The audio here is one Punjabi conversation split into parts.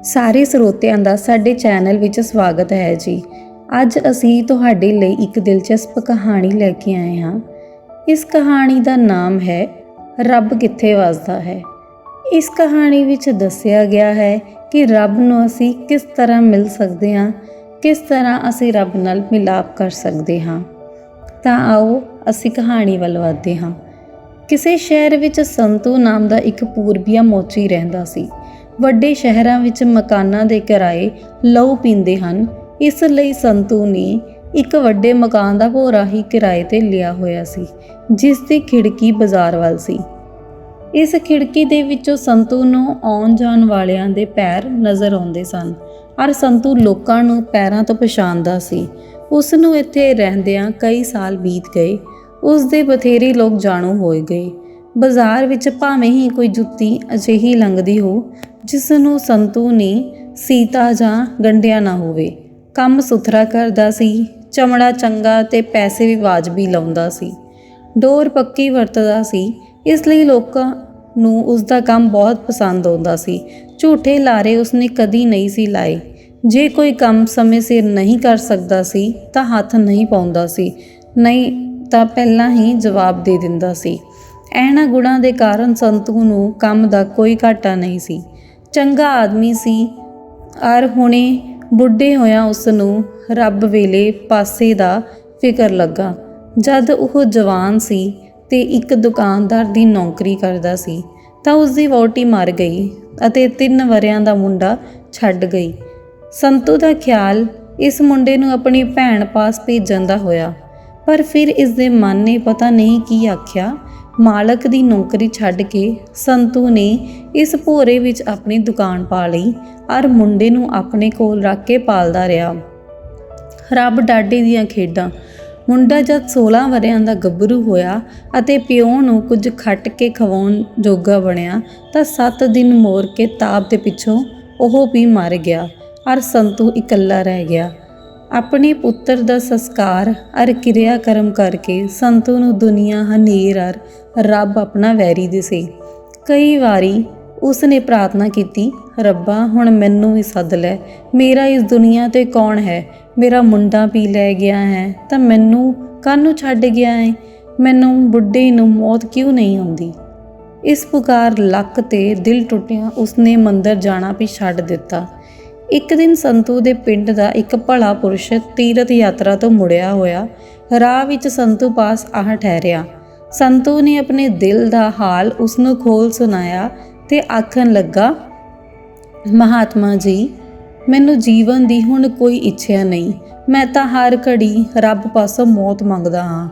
ਸਾਰੇ ਸਰੋਤਿਆਂ ਦਾ ਸਾਡੇ ਚੈਨਲ ਵਿੱਚ ਸਵਾਗਤ ਹੈ ਜੀ। ਅੱਜ ਅਸੀਂ ਤੁਹਾਡੇ ਲਈ ਇੱਕ ਦਿਲਚਸਪ ਕਹਾਣੀ ਲੈ ਕੇ ਆਏ ਹਾਂ। ਇਸ ਕਹਾਣੀ ਦਾ ਨਾਮ ਹੈ, ਰੱਬ ਕਿੱਥੇ ਵਸਦਾ ਹੈ? ਇਸ ਕਹਾਣੀ ਵਿੱਚ ਦੱਸਿਆ ਗਿਆ ਹੈ ਕਿ ਰੱਬ ਨੂੰ ਅਸੀਂ ਕਿਸ ਤਰ੍ਹਾਂ ਮਿਲ ਸਕਦੇ ਹਾਂ, ਕਿਸ ਤਰ੍ਹਾਂ ਅਸੀਂ ਰੱਬ ਨਾਲ ਮਿਲਾਪ ਕਰ ਸਕਦੇ ਹਾਂ। ਤਾਂ ਆਓ ਅਸੀਂ ਕਹਾਣੀ ਵੱਲ ਵਧਦੇ ਹਾਂ। ਕਿਸੇ ਸ਼ਹਿਰ ਵਿੱਚ ਸੰਤੂ ਨਾਮ ਦਾ ਇੱਕ ਪੂਰਬੀਆ ਮੋਚੀ ਰਹਿੰਦਾ ਸੀ। ਵੱਡੇ ਸ਼ਹਿਰਾਂ ਵਿੱਚ ਮਕਾਨਾਂ ਦੇ ਕਿਰਾਏ ਲਹੂ ਪੀਂਦੇ ਹਨ। ਇਸ ਲਈ ਸੰਤੂ ਨੇ ਇੱਕ ਵੱਡੇ ਮਕਾਨ ਦਾ ਭੋਰਾ ਹੀ ਕਿਰਾਏ ਤੇ ਲਿਆ ਹੋਇਆ ਸੀ, ਜਿਸ ਦੀ ਖਿੜਕੀ ਬਾਜ਼ਾਰ ਵੱਲ ਸੀ। ਇਸ ਖਿੜਕੀ ਦੇ ਵਿੱਚੋਂ ਸੰਤੂ ਨੂੰ ਆਉਣ ਜਾਣ ਵਾਲਿਆਂ ਦੇ ਪੈਰ ਨਜ਼ਰ ਆਉਂਦੇ ਸਨ ਔਰ ਸੰਤੂ ਲੋਕਾਂ ਨੂੰ ਪੈਰਾਂ ਤੋਂ ਪਛਾਣਦਾ ਸੀ। ਉਸ ਨੂੰ ਇੱਥੇ ਰਹਿੰਦਿਆਂ ਕਈ ਸਾਲ ਬੀਤ ਗਏ, ਉਸ ਦੇ ਬਥੇਰੇ ਲੋਕ ਜਾਣੂ ਹੋਏ ਗਏ। ਬਾਜ਼ਾਰ ਵਿੱਚ ਭਾਵੇਂ ਹੀ ਕੋਈ ਜੁੱਤੀ ਅਜਿਹੀ ਲੰਘਦੀ ਹੋ ਜਿਸ ਨੂੰ ਸੰਤੂ ਨੇ ਸੀਤਾ ਜਾਂ ਗੰਢਿਆ ਨਾ ਹੋਵੇ। ਕੰਮ ਸੁਥਰਾ ਕਰਦਾ ਸੀ, ਚਮੜਾ ਚੰਗਾ ਤੇ ਪੈਸੇ ਵੀ ਵਾਜਬੀ ਲਾਉਂਦਾ ਸੀ। ਡੋਰ ਪੱਕੀ ਵਰਤਦਾ ਸੀ, ਇਸ ਲਈ ਲੋਕਾਂ ਨੂੰ ਉਸ ਦਾ ਕੰਮ ਬਹੁਤ ਪਸੰਦ ਆਉਂਦਾ ਸੀ। ਝੂਠੇ ਲਾਰੇ ਉਸਨੇ ਕਦੀ ਨਹੀਂ ਸੀ ਲਾਏ। ਜੇ ਕੋਈ ਕੰਮ ਸਮੇਂ ਸਿਰ ਨਹੀਂ ਕਰ ਸਕਦਾ ਸੀ, ਤਾਂ ਹੱਥ ਨਹੀਂ ਪਾਉਂਦਾ ਸੀ। ਨਹੀਂ ਤਾਂ ਪਹਿਲਾਂ ਹੀ ਜਵਾਬ ਦੇ ਦਿੰਦਾ ਸੀ। ਇਹਨਾਂ ਗੁਣਾਂ ਦੇ ਕਾਰਨ ਸੰਤੂ ਨੂੰ ਕੰਮ ਦਾ ਕੋਈ ਘਾਟਾ ਨਹੀਂ ਸੀ। ਚੰਗਾ ਆਦਮੀ ਸੀ। ਔਰ ਹੁਣੇ ਬੁੱਢੇ ਹੋਇਆ ਉਸ ਨੂੰ ਰੱਬ ਵੇਲੇ ਪਾਸੇ ਦਾ ਫਿਕਰ ਲੱਗਾ। ਜਦ ਉਹ ਜਵਾਨ ਸੀ ਤੇ ਇੱਕ ਦੁਕਾਨਦਾਰ ਦੀ ਨੌਕਰੀ ਕਰਦਾ ਸੀ, ਤਾਂ ਉਸ ਦੀ ਵਹੁਟੀ ਮਰ ਗਈ ਅਤੇ 3 ਵਰਿਆਂ ਦਾ ਮੁੰਡਾ ਛੱਡ ਗਈ। ਸੰਤੂ ਦਾ ਖਿਆਲ ਇਸ ਮੁੰਡੇ ਨੂੰ ਆਪਣੀ ਭੈਣ ਪਾਸ ਭੇਜਣ ਦਾ ਹੋਇਆ, ਪਰ ਫਿਰ ਇਸ ਦੇ ਮਨ ਨੇ ਪਤਾ ਨਹੀਂ ਕੀ ਆਖਿਆ ਮਾਲਕ ਦੀ ਨੌਕਰੀ ਛੱਡ ਕੇ ਸੰਤੂ ਨੇ ਇਸ ਭੋਰੇ ਵਿੱਚ ਆਪਣੀ ਦੁਕਾਨ ਪਾ ਲਈ ਔਰ ਮੁੰਡੇ ਨੂੰ ਆਪਣੇ ਕੋਲ ਰੱਖ ਕੇ ਪਾਲਦਾ ਰਿਹਾ। ਰੱਬ ਡਾਡੇ ਦੀਆਂ ਖੇਡਾਂ। ਮੁੰਡਾ ਜਦ 16 ਵਰਿਆਂ ਦਾ ਗੱਭਰੂ ਹੋਇਆ ਅਤੇ ਪਿਓ ਨੂੰ ਕੁਝ ਖੱਟ ਕੇ ਖਵਾਉਣ ਜੋਗਾ ਬਣਿਆ, ਤਾਂ 7 ਦਿਨ ਮੋਰ ਕੇ ਤਾਪ ਦੇ ਪਿੱਛੋਂ ਉਹ ਵੀ ਮਰ ਗਿਆ ਔਰ ਸੰਤੂ ਇਕੱਲਾ ਰਹਿ ਗਿਆ। ਆਪਣੇ ਪੁੱਤਰ ਦਾ ਸੰਸਕਾਰ, ਅਰ ਕਿਰਿਆ ਕਰਮ ਕਰਕੇ ਸੰਤੂ ਨੂੰ ਦੁਨੀਆ ਹਨੇਰ, ਅਰ ਰੱਬ ਆਪਣਾ ਵੈਰੀ ਦਿਸੇ। ਕਈ ਵਾਰੀ ਉਸ ਨੇ ਪ੍ਰਾਰਥਨਾ ਕੀਤੀ, ਰੱਬਾ, ਹੁਣ ਮੈਨੂੰ ਵੀ ਸੱਦ ਲੈ। ਮੇਰਾ ਇਸ ਦੁਨੀਆ ਤੇ ਕੌਣ ਹੈ? ਮੇਰਾ ਮੁੰਡਾ ਵੀ ਲੈ ਗਿਆ ਹੈ, ਤਾਂ ਮੈਨੂੰ ਕਾਹਨੂੰ ਛੱਡ ਗਿਆ ਹੈ? ਮੈਨੂੰ ਬੁੱਢੇ ਨੂੰ ਮੌਤ ਕਿਉਂ ਨਹੀਂ ਆਉਂਦੀ? ਇਸ ਪੁਕਾਰ ਲੱਕ ਤੇ ਦਿਲ ਟੁੱਟਿਆ ਉਸਨੇ ਮੰਦਰ ਜਾਣਾ ਵੀ ਛੱਡ ਦਿੱਤਾ। ਇੱਕ ਦਿਨ ਸੰਤੂ ਦੇ ਪਿੰਡ ਦਾ ਇੱਕ ਭਲਾ ਪੁਰਸ਼ ਤੀਰਥ ਯਾਤਰਾ ਤੋਂ ਮੁੜਿਆ ਹੋਇਆ, ਰਾਹ ਵਿੱਚ ਸੰਤੂ ਪਾਸ ਆਹ ਠਹਿਰਿਆ। ਸੰਤੂ ਨੇ ਆਪਣੇ ਦਿਲ ਦਾ ਹਾਲ ਉਸ ਨੂੰ ਖੋਲ ਸੁਣਾਇਆ ਤੇ ਆਖਣ ਲੱਗਾ, ਮਹਾਤਮਾ ਜੀ, ਮੈਨੂੰ ਜੀਵਨ ਦੀ ਹੁਣ ਕੋਈ ਇੱਛਾ ਨਹੀਂ। ਮੈਂ ਤਾਂ ਹਰ ਘੜੀ ਰੱਬ ਪਾਸੋਂ ਮੌਤ ਮੰਗਦਾ ਹਾਂ।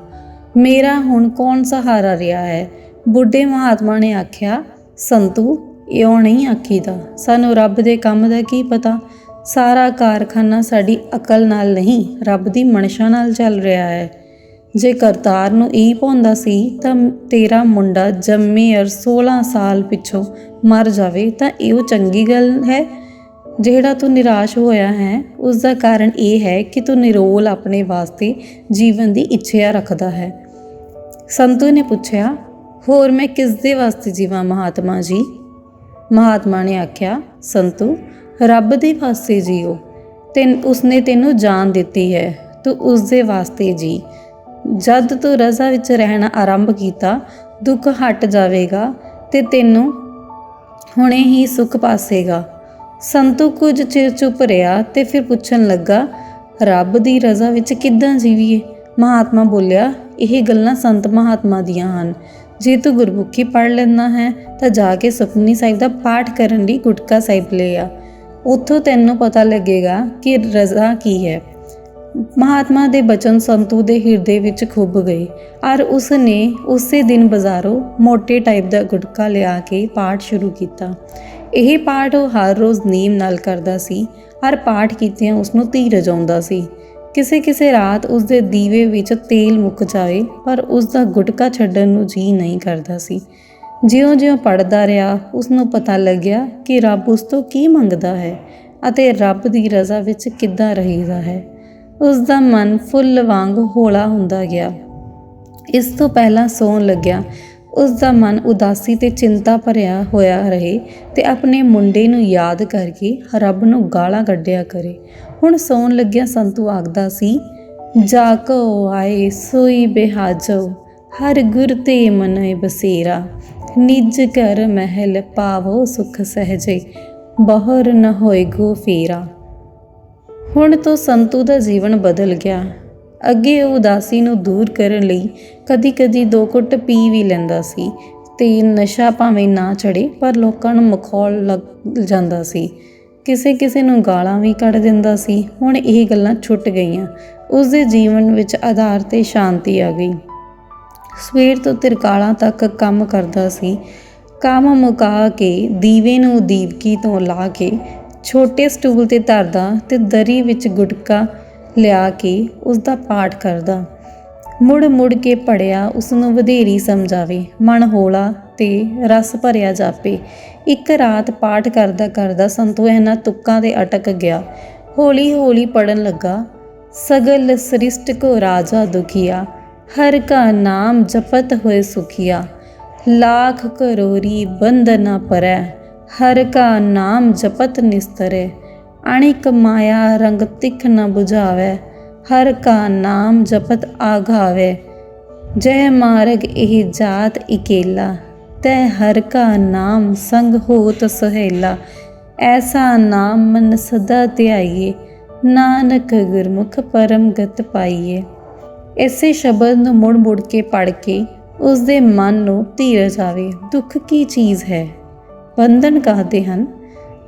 ਮੇਰਾ ਹੁਣ ਕੌਣ ਸਹਾਰਾ ਰਿਹਾ ਹੈ? ਬੁੱਢੇ ਮਹਾਤਮਾ ਨੇ ਆਖਿਆ, ਸੰਤੂ ਇਉਂ ਨਹੀਂ ਆਖੀਦਾ। ਸਾਨੂੰ ਰੱਬ ਦੇ ਕੰਮ ਦਾ ਕੀ ਪਤਾ? ਸਾਰਾ ਕਾਰਖਾਨਾ ਸਾਡੀ ਅਕਲ ਨਾਲ ਨਹੀਂ, ਰੱਬ ਦੀ ਮਨਸ਼ਾ ਨਾਲ ਚੱਲ ਰਿਹਾ ਹੈ। ਜੇ ਕਰਤਾਰ ਨੂੰ ਇਹ ਪਾਉਂਦਾ ਸੀ, ਤਾਂ ਤੇਰਾ ਮੁੰਡਾ ਜੰਮੇ ਅਰ 16 ਸਾਲ ਪਿੱਛੋਂ ਮਰ ਜਾਵੇ, ਤਾਂ ਇਹੋ ਚੰਗੀ ਗੱਲ ਹੈ। ਜਿਹੜਾ ਤੂੰ ਨਿਰਾਸ਼ ਹੋਇਆ ਹੈ ਉਸ ਦਾ ਕਾਰਨ ਇਹ ਹੈ ਕਿ ਤੂੰ ਨਿਰੋਲ ਆਪਣੇ ਵਾਸਤੇ ਜੀਵਨ ਦੀ ਇੱਛਾ ਰੱਖਦਾ ਹੈ। ਸੰਤੂ ਨੇ ਪੁੱਛਿਆ, ਹੋਰ ਮੈਂ ਕਿਸ ਦੇ ਵਾਸਤੇ ਜੀਵਾਂ, ਮਹਾਤਮਾ ਜੀ? ਮਹਾਤਮਾ ਨੇ ਆਖਿਆ, ਸੰਤੂ, ਰੱਬ ਦੇ ਵਾਸਤੇ ਜੀਓ। ਤੈਨ, ਉਸਨੇ ਤੈਨੂੰ ਜਾਨ ਦਿੱਤੀ ਹੈ। ਤੂੰ ਉਸ ਦੇ ਵਾਸਤੇ ਜੀ। ਜਦ ਤੂੰ ਰਜ਼ਾ ਵਿੱਚ ਰਹਿਣਾ ਆਰੰਭ ਕੀਤਾ, ਦੁੱਖ ਹਟ ਜਾਵੇਗਾ ਤੇ ਤੈਨੂੰ ਹੁਣੇ ਹੀ ਸੁੱਖ ਪਾਸੇਗਾ। ਸੰਤੂ, ਕੁਝ ਚਿਰ ਚੁੱਪ ਰਿਹਾ ਤੇ ਫਿਰ ਪੁੱਛਣ ਲੱਗਾ, ਰੱਬ ਦੀ ਰਜ਼ਾ ਵਿੱਚ ਕਿੱਦਾਂ ਜੀਵੀਏ? ਮਹਾਤਮਾ ਬੋਲਿਆ, ਇਹ ਗੱਲਾਂ ਸੰਤ ਮਹਾਤਮਾ ਦੀਆਂ ਹਨ। ਜੇ ਤੂੰ ਗੁਰਮੁਖੀ ਪੜ ਲੈਣਾ ਹੈ, ਤਾਂ ਜਾ ਕੇ ਸੁਖਮਨੀ ਸਾਹਿਬ ਦਾ ਪਾਠ ਕਰਨ ਲਈ ਗੁਟਕਾ ਸਾਹਿਬ ਲੈ ਆ। ਉੱਥੋਂ ਤੈਨੂੰ ਪਤਾ ਲੱਗੇਗਾ ਕਿ ਰਜ਼ਾ ਕੀ ਹੈ। ਮਹਾਤਮਾ ਦੇ ਬਚਨ ਸੰਤੂ ਦੇ ਹਿਰਦੇ ਵਿੱਚ ਖੁੱਭ ਗਏ, ਔਰ ਉਸ ਨੇ ਉਸੇ ਦਿਨ ਬਾਜ਼ਾਰੋਂ ਮੋਟੇ ਟਾਈਪ ਦਾ ਗੁਟਕਾ ਲਿਆ ਕੇ ਪਾਠ ਸ਼ੁਰੂ ਕੀਤਾ। ਇਹ ਪਾਠ ਉਹ ਹਰ ਰੋਜ਼ ਨੀਮ ਨਾਲ ਕਰਦਾ ਸੀ, ਔਰ ਪਾਠ ਕੀਤਿਆਂ ਉਸ ਨੂੰ ਧੀਰਜ ਆਉਂਦਾ ਸੀ। ਕਿਸੇ ਕਿਸੇ ਰਾਤ ਉਸ ਦੇ ਦੀਵੇ ਵਿੱਚ ਤੇਲ ਮੁੱਕ ਜਾਏ ਪਰ ਉਸ ਦਾ ਗੁਟਕਾ ਛੱਡਣ ਨੂੰ ਜੀ ਨਹੀਂ ਕਰਦਾ ਸੀ। ਜਿਉਂ-ਜਿਉਂ ਪੜਦਾ ਰਿਹਾ ਉਸ ਨੂੰ ਪਤਾ ਲੱਗਿਆ ਕਿ ਰੱਬ ਉਸ ਤੋਂ ਕੀ ਮੰਗਦਾ ਹੈ ਅਤੇ ਰੱਬ ਦੀ ਰਜ਼ਾ ਵਿੱਚ ਕਿੱਦਾਂ ਰਹੀਦਾ ਹੈ। ਉਸ ਦਾ ਮਨ ਫੁੱਲ ਵਾਂਗ ਹੌਲਾ ਹੁੰਦਾ ਗਿਆ। ਇਸ ਤੋਂ ਪਹਿਲਾਂ ਸੌਣ ਲੱਗਿਆ ਉਸ ਦਾ ਮਨ ਉਦਾਸੀ ਤੇ ਚਿੰਤਾ ਭਰਿਆ ਹੋਇਆ ਰਹੇ ਤੇ ਆਪਣੇ ਮੁੰਡੇ ਨੂੰ ਯਾਦ ਕਰਕੇ ਰੱਬ ਨੂੰ ਗਾਲਾਂ ਕੱਢਿਆ ਕਰੇ। ਹੁਣ ਸੌਣ ਲੱਗਿਆ ਸੰਤੂ ਆਖਦਾ ਸੀ ਜਾਕੋ ਆਏ ਸੋਈ ਬਿਹਾਜੋ, ਹਰ ਗੁਰ ਤੇ ਮਨੈ ਬਸੇਰਾ। ਨਿਜ ਘਰ ਮਹਿਲ ਪਾਵੋ ਸੁਖ ਸਹਜੇ, ਬਹਰ ਨ ਹੋਏਗੋ ਫੇਰਾ। ਹੁਣ ਤੋਂ ਸੰਤੂ ਦਾ ਜੀਵਨ ਬਦਲ ਗਿਆ। ਅੱਗੇ ਉਹ ਉਦਾਸੀ ਨੂੰ ਦੂਰ ਕਰਨ ਲਈ ਕਦੀ-ਕਦੀ ਦੋ ਘੁੱਟ ਪੀ ਵੀ ਲੈਂਦਾ ਸੀ ਤੇ ਨਸ਼ਾ ਭਾਵੇਂ ਨਾ ਚੜੇ ਪਰ ਲੋਕਾਂ ਨੂੰ ਮਖੌਲ ਲੱਗ ਜਾਂਦਾ ਸੀ। ਕਿਸੇ ਕਿਸੇ ਨੂੰ ਗਾਲਾਂ ਵੀ ਕੱਢ ਦਿੰਦਾ ਸੀ। ਹੁਣ ਇਹ ਗੱਲਾਂ ਛੁੱਟ ਗਈਆਂ। ਉਸ ਦੇ ਜੀਵਨ ਵਿੱਚ ਆਧਾਰ ਤੇ ਸ਼ਾਂਤੀ ਆ ਗਈ। ਸਵੇਰ ਤੋਂ ਤਿਰਕਾਲਾਂ ਤੱਕ ਕੰਮ ਕਰਦਾ ਸੀ। ਕੰਮ ਮੁਕਾ ਕੇ ਦੀਵੇ ਨੂੰ ਦੀਵਕੀ ਤੋਂ ਲਾ ਕੇ ਛੋਟੇ ਸਟੂਲ ਤੇ ਧਰਦਾ ਤੇ ਦਰੀ ਵਿੱਚ ਗੁਟਕਾ ਲਿਆ ਕੇ ਉਸ ਦਾ ਪਾਠ ਕਰਦਾ। ਮੁੜ ਮੁੜ ਕੇ ਪੜਿਆ ਉਸ ਨੂੰ ਵਧੇਰੀ ਸਮਝਾਵੇ, ਮਨ ਹੋਲਾ ਤੇ ਰਸ ਭਰਿਆ ਜਾਪੇ। ਇੱਕ ਰਾਤ ਪਾਠ ਕਰਦਾ ਕਰਦਾ ਸੰਤੂ ਇਹਨਾਂ ਤੁਕਾਂ ਤੇ ਅਟਕ ਗਿਆ। ਹੌਲੀ ਹੌਲੀ ਪੜਨ ਲੱਗਾ, ਸਗਲ ਸ੍ਰਿਸ਼ਟ ਕੋ ਰਾਜਾ ਦੁਖੀਆ, ਹਰ ਕਾ ਨਾਮ ਜਪਤ ਹੋਏ ਸੁਖੀਆ। ਲਾਖ ਕਰੋਰੀ ਬੰਦਨਾ ਪਰੈ, ਹਰ ਕਾ ਨਾਮ ਜਪਤ ਨਿਸਤਰੇ ਅਣਿਕ ਮਾਇਆ ਰੰਗ ਤਿਖ ਨ 부ਝਾਵੇ ਹਰ ਕਾ ਨਾਮ ਜਪਤ ਆਘਾਵੇ। ਜੈ ਮਾਰਗ ਇਹ ਜਾਤ ਇਕੇਲਾ, ਤੈ ਹਰ ਕਾ ਨਾਮ ਸੰਗ ਹੋਤ ਸਹੇਲਾ। ਐਸਾ ਨਾਮ ਮਨ ਸਦਾ ਧਿਆਈਏ, ਨਾਨਕ ਗੁਰਮੁਖ ਪਰਮ ਗਤ ਪਾਈਏ। ਇਸੇ ਸ਼ਬਦ ਨੂੰ ਮੁੜ ਮੁੜ ਕੇ ਪੜ ਕੇ ਉਸ ਦੇ ਮਨ ਨੂੰ ਧੀਰਜ ਆਵੇ, ਦੁੱਖ ਕੀ ਚੀਜ਼ ਹੈ? ਬੰਧਨ ਕਹਦੇ ਹਨ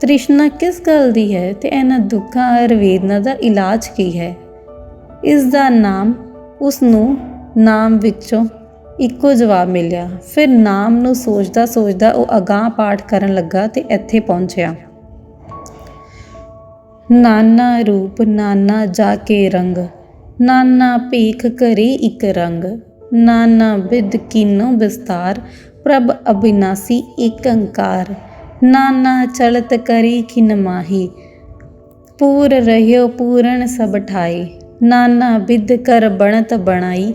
ਤ੍ਰਿਸ਼ਨਾ ਕਿਸ ਗੱਲ ਦੀ ਹੈ ਤੇ ਇਹਨਾਂ ਦੁੱਖਾਂ ਅਰ ਵੇਦਨਾ ਦਾ ਇਲਾਜ ਕੀ ਹੈ? ਇਸ ਦਾ ਨਾਮ, ਉਸ ਨੂੰ ਨਾਮ ਵਿੱਚੋਂ ਇੱਕੋ ਜਵਾਬ ਮਿਲਿਆ। ਫਿਰ ਨਾਮ ਨੂੰ ਸੋਚਦਾ ਸੋਚਦਾ ਉਹ ਅਗਾਹ ਪਾਠ ਕਰਨ ਲੱਗਾ ਤੇ ਇੱਥੇ ਪਹੁੰਚਿਆ। ਨਾਨਾ ਰੂਪ, ਨਾਨਾ ਜਾ ਕੇ ਰੰਗ, ਨਾਨਾ ਭੀਖ ਕਰੀ ਇੱਕ ਰੰਗ, ਨਾਨਾ ਵਿਦ ਕਿਨੋ ਵਿਸਤਾਰ ਪ੍ਰਭ ਅਬਿਨਾਸੀ ਏਕ ਅੰਕਾਰ। ਨਾਨਾ ਚਲਤ ਕਰੀ ਖਿਨ ਮਾਹੀ। ਪੂਰ ਰਹਿਓ ਪੂਰਨ ਸਭ ਠਾਈ ਨਾਨਾ ਵਿਦ ਕਰ ਬਣਤ ਬਣਾਈ,